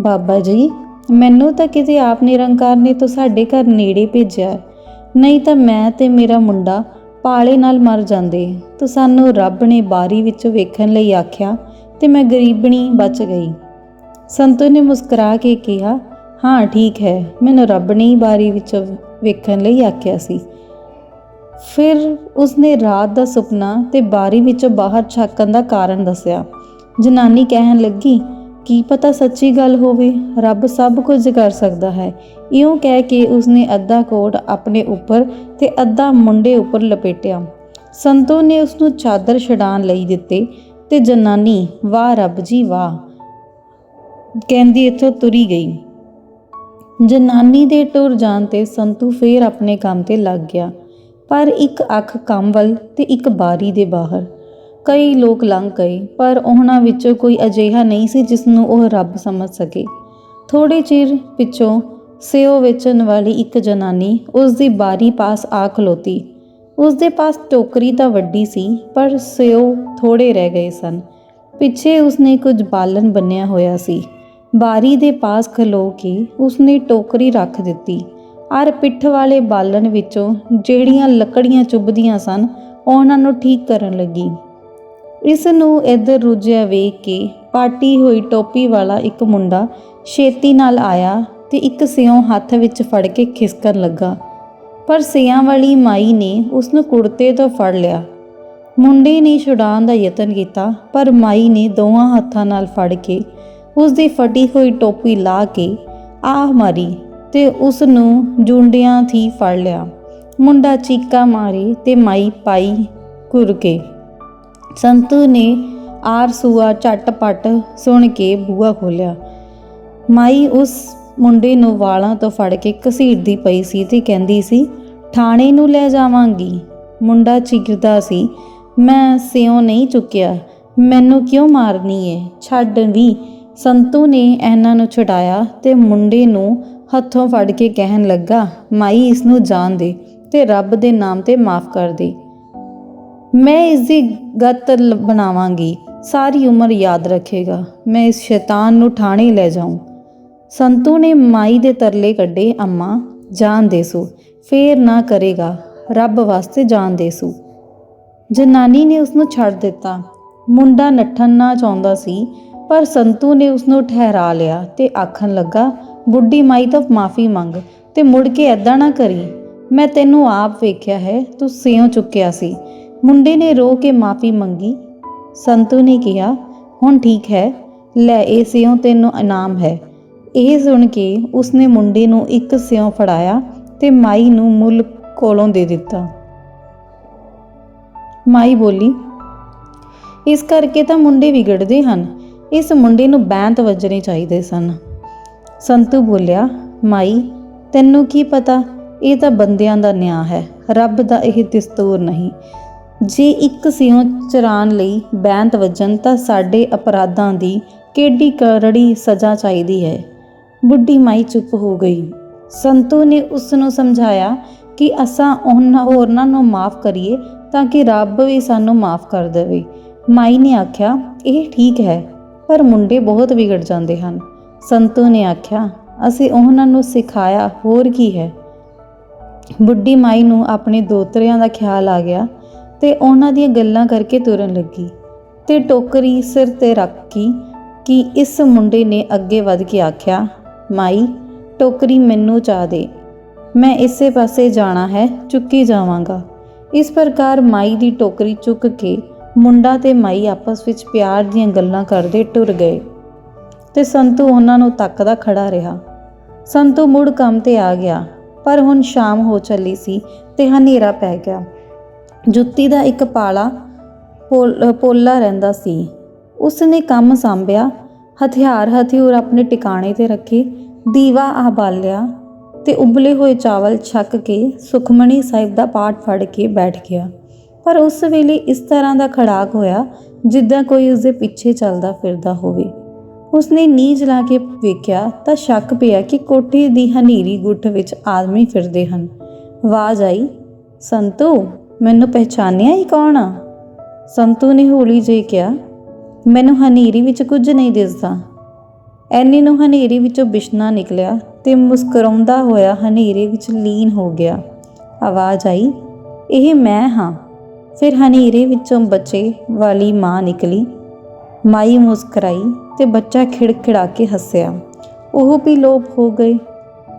ਬਾਬਾ ਜੀ, ਮੈਨੂੰ ਤਾਂ ਕਿਤੇ ਆਪ ਨਿਰੰਕਾਰ ਨੇ ਤੋਂ ਸਾਡੇ ਘਰ ਨੇੜੇ ਭੇਜਿਆ। ਨਹੀਂ ਤਾਂ ਮੈਂ ਤੇ ਮੇਰਾ ਮੁੰਡਾ ਪਾਲੇ ਨਾਲ ਮਰ ਜਾਂਦੇ। ਤੋ ਸਾਨੂੰ ਰੱਬ ਨੇ ਬਾਰੀ ਵਿੱਚੋਂ ਵੇਖਣ ਲਈ ਆਖਿਆ, ਤੇ ਮੈਂ ਗਰੀਬਣੀ ਬਚ ਗਈ। ਸੰਤੂ ਨੇ ਮੁਸਕਰਾ ਕੇ ਕਿਹਾ, ਹਾਂ, ਠੀਕ ਹੈ, ਮੈਨੂੰ ਰੱਬ ਨੇ ਹੀ ਬਾਰੀ ਵਿੱਚੋਂ ਵੇਖਣ ਲਈ ਆਖਿਆ ਸੀ। ਫਿਰ ਉਸਨੇ ਰਾਤ ਦਾ ਸੁਪਨਾ ਤੇ ਬਾਰੀ ਵਿੱਚੋਂ ਬਾਹਰ ਛਾਕਣ ਦਾ ਕਾਰਨ ਦੱਸਿਆ। ਜਨਾਨੀ ਕਹਿਣ ਲੱਗੀ ਕੀ ਪਤਾ ਸੱਚੀ ਗੱਲ ਹੋਵੇ, ਰੱਬ ਸਭ ਕੁਝ ਕਰ ਸਕਦਾ ਹੈ। ਇਉਂ ਕਹਿ ਕੇ ਉਸਨੇ ਅੱਧਾ ਕੋਟ ਆਪਣੇ ਉੱਪਰ ਤੇ ਅੱਧਾ ਮੁੰਡੇ ਉੱਪਰ ਲਪੇਟਿਆ। ਸੰਤੋ ਨੇ ਉਸ ਨੂੰ ਚਾਦਰ ਛਡਾਣ ਲਈ ਦਿੱਤੇ ਤੇ ਜਨਾਨੀ, ਵਾਹ ਰੱਬ ਜੀ, ਵਾਹ। ਕਹਿੰਦੀ ਇੱਥੋਂ ਤੁਰੀ ਗਈ। ਜਨਾਨੀ ਦੇ ਟੁਰ ਜਾਣ ਤੇ ਸੰਤੂ ਫੇਰ ਆਪਣੇ ਕੰਮ ਤੇ ਲੱਗ ਗਿਆ। ਪਰ ਇੱਕ ਅੱਖ ਕੰਮ ਵੱਲ ਤੇ ਇੱਕ ਬਾਰੀ ਦੇ ਬਾਹਰ। ਕਈ ਲੋਕ ਲੰਘ ਗਏ, ਪਰ ਉਹਨਾਂ ਵਿੱਚੋਂ ਕੋਈ ਅਜਿਹਾ ਨਹੀਂ ਸੀ ਜਿਸ ਨੂੰ ਉਹ ਰੱਬ ਸਮਝ ਸਕੇ। ਥੋੜੇ ਚਿਰ ਪਿੱਛੋਂ ਸਿਓ ਵੇਚਣ ਵਾਲੀ ਇੱਕ ਜਨਾਨੀ ਉਸ ਦੀ ਬਾਰੀ ਪਾਸ ਆ ਖਲੋਤੀ। ਉਸ ਦੇ ਪਾਸ ਟੋਕਰੀ ਤਾਂ ਵੱਡੀ ਸੀ, ਪਰ ਸਿਓ ਥੋੜੇ ਰਹਿ ਗਏ ਸਨ। ਪਿੱਛੇ ਉਸਨੇ ਕੁਝ ਬਾਲਣ ਬੰਨਿਆ ਹੋਇਆ ਸੀ। ਬਾਰੀ ਦੇ ਪਾਸ ਖਲੋ ਕੇ ਉਸਨੇ ਟੋਕਰੀ ਰੱਖ ਦਿੱਤੀ। ਔਰ ਪਿੱਠ ਵਾਲੇ ਬਾਲਣ ਵਿੱਚੋਂ ਜਿਹੜੀਆਂ ਲੱਕੜੀਆਂ ਚੁੱਭਦੀਆਂ ਸਨ, ਉਹਨਾਂ ਨੂੰ ਠੀਕ ਕਰਨ ਲੱਗੀ। ਇਸ ਨੂੰ ਇੱਧਰ ਰੁੱਝਿਆ ਵੇਖ ਕੇ ਪਾਟੀ ਹੋਈ ਟੋਪੀ ਵਾਲਾ ਇੱਕ ਮੁੰਡਾ ਛੇਤੀ ਨਾਲ ਆਇਆ ਤੇ ਇੱਕ ਸਿਉਂ ਹੱਥ ਵਿੱਚ ਫੜ ਕੇ ਖਿਸਕਣ ਲੱਗਾ। ਪਰ ਸਿਆਂ ਵਾਲੀ ਮਾਈ ਨੇ ਉਸ ਨੂੰ ਕੁੜਤੇ ਤੋਂ ਫੜ ਲਿਆ। ਮੁੰਡੇ ਨੇ ਛੁਡਾਉਣ ਦਾ ਯਤਨ ਕੀਤਾ, ਪਰ ਮਾਈ ਨੇ ਦੋਵਾਂ ਹੱਥਾਂ ਨਾਲ ਫੜ ਕੇ ਉਸ ਦੀ ਫਟੀ ਹੋਈ ਟੋਪੀ ਲਾ ਕੇ ਆਹ ਮਾਰੀ ਤੇ ਉਸ ਨੂੰ ਜੁੰਡਿਆਂ ਥੀ ਫੜ ਲਿਆ। ਮੁੰਡਾ ਚੀਕਾ ਮਾਰੇ ਤੇ ਮਾਈ ਪਾਈ ਘੁਰ ਕੇ ਸੰਤੂ ਨੇ ਆਰ ਸੂਆ ਝਟਪਟ ਸੁਣ ਕੇ ਬੂਹਾ ਖੋਲਿਆ ਮਾਈ ਉਸ ਮੁੰਡੇ ਨੂੰ ਵਾਲਾਂ ਤੋਂ ਫੜ ਕੇ ਘਸੀੜਦੀ ਪਈ ਸੀ ਤੇ ਕਹਿੰਦੀ ਸੀ ਥਾਣੇ ਨੂੰ ਲੈ ਜਾਵਾਂਗੀ। ਮੁੰਡਾ ਚੀਕਦਾ ਸੀ, ਮੈਂ ਸਿਉ ਨਹੀਂ ਚੁੱਕਿਆ, ਮੈਨੂੰ ਕਿਉਂ ਮਾਰਨੀ ਏ? ਛੱਡ ਵੀ। ਸੰਤੂ ਨੇ ਇਹਨਾਂ ਨੂੰ ਛੁਡਾਇਆ ਤੇ ਮੁੰਡੇ ਨੂੰ ਹੱਥੋਂ ਫੜ ਕੇ ਕਹਿਣ ਲੱਗਾ, ਮਾਈ, ਇਸ ਨੂੰ ਜਾਣ ਦੇ ਤੇ ਰੱਬ ਦੇ ਨਾਮ ਤੇ ਮਾਫ ਕਰ ਦੇ। ਮੈਂ ਇਸ ਦੀ ਗੱਤ ਬਣਾਵਾਂਗੀ, ਸਾਰੀ ਉਮਰ ਯਾਦ ਰੱਖੇਗਾ। ਮੈਂ ਇਸ ਸ਼ੈਤਾਨ ਨੂੰ ਠਾਣੇ ਲੈ ਜਾਊਂ। ਸੰਤੂ ਨੇ ਮਾਈ ਦੇ ਤਰਲੇ ਕੱਢੇ, ਅੰਮਾ ਜਾਨ ਦੇਸੂ, ਫੇਰ ਨਾ ਕਰੇਗਾ। ਰੱਬ ਵਾਸਤੇ ਜਾਨ ਦੇਸੂ। ਜਨਾਨੀ ਨੇ ਉਸ ਨੂੰ ਛੱਡ ਦਿੱਤਾ। ਮੁੰਡਾ ਨੱਠਣ ਨਾ ਚਾਹੁੰਦਾ ਸੀ, ਪਰ ਸੰਤੂ ਨੇ ਉਸ ਨੂੰ ਠਹਿਰਾ ਲਿਆ ਤੇ ਆਖਣ ਲੱਗਾ, ਬੁੱਢੀ ਮਾਈ ਤੋਂ ਮਾਫੀ ਮੰਗ ਤੇ ਮੁੜ ਕੇ ਐਦਾਂ ਨਾ ਕਰੀ। ਮੈਂ ਤੈਨੂੰ ਆਪ ਵੇਖਿਆ ਹੈ, ਤੂੰ ਸਿਉਂ ਚੁੱਕਿਆ ਸੀ। ਮੁੰਡੇ ਨੇ ਰੋ ਕੇ ਮਾਫੀ ਮੰਗੀ। ਸੰਤੂ ਨੇ ਕਿਹਾ, ਹੁਣ ਠੀਕ ਹੈ, ਲੈ ਇਹ ਸਿਉਂ ਤੈਨੂੰ ਇਨਾਮ ਹੈ। ਇਹ ਸੁਣ ਕੇ ਉਸਨੇ ਮੁੰਡੇ ਨੂੰ ਇੱਕ ਸਿਉਂ ਫੜਾਇਆ ਤੇ ਮਾਈ ਨੂੰ ਮੁੱਲ ਕੋਲੋਂ ਦੇ ਦਿੱਤਾ। ਮਾਈ ਬੋਲੀ, ਇਸ ਕਰਕੇ ਤਾਂ ਮੁੰਡੇ ਵਿਗੜਦੇ ਹਨ। ਇਸ ਮੁੰਡੇ ਨੂੰ ਬੈਂਤ ਵੱਜਣੇ ਚਾਹੀਦੇ ਸਨ। ਸੰਤੂ ਬੋਲਿਆ, ਮਾਈ, ਤੈਨੂੰ ਕੀ ਪਤਾ? ਇਹ ਤਾਂ ਬੰਦਿਆਂ ਦਾ ਨਿਆਂ ਹੈ। ਰੱਬ ਦਾ ਇਹ ਦਸਤੂਰ ਨਹੀਂ। ਜੇ ਇੱਕ ਸਿਉਂ ਚਰਾਨ ਲਈ ਬੈਂਤ ਵੱਜਣ ਤਾਂ ਸਾਡੇ ਅਪਰਾਧਾਂ ਦੀ ਕਿੱਡੀ ਕਰੜੀ ਸਜ਼ਾ ਚਾਹੀਦੀ ਹੈ? ਬੁੱਢੀ ਮਾਈ ਚੁੱਪ ਹੋ ਗਈ। ਸੰਤੂ ਨੇ ਉਸ ਨੂੰ ਸਮਝਾਇਆ ਕਿ ਅਸਾਂ ਉਹਨਾਂ ਹੋਰਨਾਂ ਨੂੰ ਮਾਫ ਕਰੀਏ ਤਾਂ ਕਿ ਰੱਬ ਵੀ ਸਾਨੂੰ ਮਾਫ ਕਰ ਦੇਵੇ। ਮਾਈ ਨੇ ਆਖਿਆ, ਇਹ ਠੀਕ ਹੈ, ਪਰ ਮੁੰਡੇ ਬਹੁਤ ਵਿਗੜ ਜਾਂਦੇ ਹਨ। ਸੰਤੂ ਨੇ ਆਖਿਆ, ਅਸੀਂ ਉਹਨਾਂ ਨੂੰ ਸਿਖਾਇਆ ਹੋਰ ਕੀ ਹੈ? ਬੁੱਢੀ ਮਾਈ ਨੂੰ ਆਪਣੇ ਦੋਤਰਿਆਂ ਦਾ ਖਿਆਲ ਆ ਗਿਆ। ਤੇ ਉਹਨਾਂ ਦੀਆਂ ਗੱਲਾਂ ਕਰਕੇ ਤੁਰਨ ਲੱਗੀ ਤੇ ਟੋਕਰੀ ਸਿਰ ਤੇ ਰੱਖੀ ਕਿ ਇਸ ਮੁੰਡੇ ਨੇ ਅੱਗੇ ਵੱਧ ਕੇ ਆਖਿਆ, ਮਾਈ, ਟੋਕਰੀ ਮੈਨੂੰ ਚਾਹ ਦੇ। ਮੈਂ ਇਸੇ ਪਾਸੇ ਜਾਣਾ ਹੈ, ਚੁੱਕੀ ਜਾਵਾਂਗਾ। ਇਸ ਪ੍ਰਕਾਰ ਮਾਈ ਦੀ ਟੋਕਰੀ ਚੁੱਕ ਕੇ ਮੁੰਡਾ ਤੇ ਮਾਈ ਆਪਸ ਵਿੱਚ ਪਿਆਰ ਦੀਆਂ ਗੱਲਾਂ ਕਰਦੇ ਟੁਰ ਗਏ ਤੇ ਸੰਤੂ ਉਹਨਾਂ ਨੂੰ ਤੱਕਦਾ ਖੜਾ ਰਿਹਾ। ਸੰਤੂ ਮੁੜ ਕੰਮ ਤੇ ਆ ਗਿਆ, ਪਰ ਹੁਣ ਸ਼ਾਮ ਹੋ ਚੱਲੀ ਸੀ ਤੇ ਹਨੇਰਾ ਪੈ ਗਿਆ। ਜੁੱਤੀ ਦਾ ਇੱਕ ਪਾਲਾ ਪੋਲ- ਪੋਲਾ ਰਹਿੰਦਾ ਸੀ। ਉਸ ਨੇ ਕੰਮ ਸੰਭਿਆ, ਹਥਿਆਰ ਹਥਿਊਰ ਆਪਣੇ ਟਿਕਾਣੇ ਤੇ ਰੱਖੇ, ਦੀਵਾ ਆ ਬਾਲਿਆ ਤੇ ਉਬਲੇ ਹੋਏ ਚਾਵਲ ਛੱਕ ਕੇ ਸੁਖਮਣੀ ਸਾਹਿਬ ਦਾ ਪਾਠ ਫੜ ਕੇ ਬੈਠ ਗਿਆ। ਪਰ ਉਸ ਵੇਲੇ ਇਸ ਤਰ੍ਹਾਂ ਦਾ ਖੜਾਕ ਹੋਇਆ ਜਿੱਦਾਂ ਕੋਈ ਉਸਦੇ ਪਿੱਛੇ ਚੱਲਦਾ ਫਿਰਦਾ ਹੋਵੇ। ਉਸਨੇ ਨੀਂਜ ਲਾ ਕੇ ਵੇਖਿਆ ਤਾਂ ਸ਼ੱਕ ਪਿਆ ਕਿ ਕੋਠੇ ਦੀ ਹਨੇਰੀ ਗੁੱਠ ਵਿੱਚ ਆਦਮੀ ਫਿਰਦੇ ਹਨ। ਆਵਾਜ਼ ਆਈ, ਸੰਤੋ ਮੈਨੂੰ ਪਹਿਚਾਨਿਆ ਹੀ ਕੌਣ ਆ? ਸੰਤੂ ਨੇ ਹੌਲੀ ਜਿਹੀ ਕਿਹਾ, ਮੈਨੂੰ ਹਨੇਰੀ ਵਿੱਚ ਕੁਝ ਨਹੀਂ ਦਿਸਦਾ। ਐਨੀ ਨੂੰ ਹਨੇਰੀ ਵਿੱਚੋਂ ਬਿਸ਼ਨਾ ਨਿਕਲਿਆ ਤੇ ਮੁਸਕਰਾਉਂਦਾ ਹੋਇਆ ਹਨੇਰੇ ਵਿੱਚ ਲੀਨ ਹੋ ਗਿਆ। ਆਵਾਜ਼ ਆਈ? ਇਹ ਮੈਂ ਹਾਂ। ਫਿਰ ਹਨੇਰੇ ਵਿੱਚੋਂ ਬੱਚੇ ਵਾਲੀ ਮਾਂ ਨਿਕਲੀ। ਮਾਈ ਮੁਸਕਰਾਈ ਤੇ ਬੱਚਾ ਖਿੜਖਿੜਾ ਕੇ ਹੱਸਿਆ। ਉਹ ਵੀ ਲੋਪ ਹੋ ਗਏ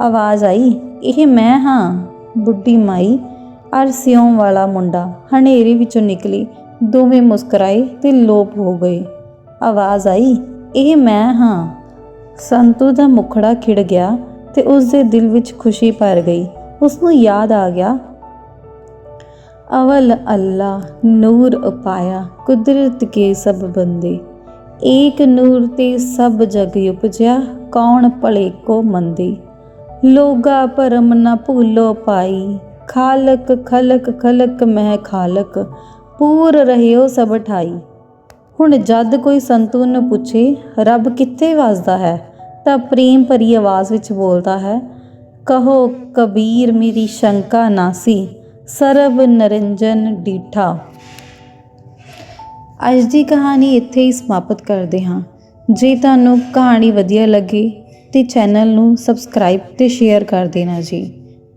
ਆਵਾਜ਼ ਆਈ? ਇਹ ਮੈਂ ਹਾਂ? ਬੁੱਢੀ ਮਾਈ ਅਰ ਸਿਉਂ ਵਾਲਾ ਮੁੰਡਾ ਹਨੇਰੇ ਵਿੱਚੋਂ ਨਿਕਲੀ। ਦੋਵੇਂ ਮੁਸਕਰਾਏ ਤੇ ਲੋਪ ਹੋ ਗਏ। ਆਵਾਜ਼ ਆਈ, ਇਹ ਮੈਂ ਹਾਂ। ਸੰਤੂ ਦਾ ਮੁਖੜਾ ਖਿੜ ਗਿਆ ਤੇ ਉਸ ਦੇ ਦਿਲ ਵਿੱਚ ਖੁਸ਼ੀ ਭਰ ਗਈ। ਉਸ ਨੂੰ ਯਾਦ ਆ ਗਿਆ, ਅਵਲ ਅੱਲਾ ਨੂਰ ਉਪਾਇਆ, ਕੁਦਰਤ ਕੇ ਸਭ ਬੰਦੇ। ਏਕ ਨੂਰ ਤੇ ਸਭ ਜਗ ਉਪਜਿਆ, ਕੌਣ ਭਲੇ ਕੋ ਮੰਦੇ। ਲੋਗਾ ਪਰਮ ਨਾ ਭੂਲੋ ਪਾਈ ਖਾਲਕ, ਖਲਕ ਖਲਕ, ਮਹਿ ਖਾਲਕ, ਪੂਰ ਰਹਿਓ ਸਭ ਠਾਈ। ਹੁਣ ਜਦ ਕੋਈ ਸੰਤੂ ਨੂੰ ਪੁੱਛੇ, ਰੱਬ ਕਿੱਥੇ ਵਸਦਾ ਹੈ? ਤਾਂ ਪ੍ਰੇਮ ਭਰੀ ਆਵਾਜ਼ ਵਿੱਚ ਬੋਲਦਾ ਹੈ, ਕਹੋ ਕਬੀਰ ਮੇਰੀ ਸ਼ੰਕਾ ਨਾਸੀ ਸਰਬ ਨਰਿੰਜਨ ਡੀਠਾ। ਅੱਜ ਦੀ ਕਹਾਣੀ ਇੱਥੇ ਹੀ ਸਮਾਪਤ ਕਰਦੇ ਹਾਂ। ਜੇ ਤੁਹਾਨੂੰ ਕਹਾਣੀ ਵਧੀਆ ਲੱਗੇ, ਤੇ ਚੈਨਲ ਨੂੰ ਸਬਸਕ੍ਰਾਈਬ ਤੇ ਸ਼ੇਅਰ ਕਰ ਦੇਣਾ ਜੀ।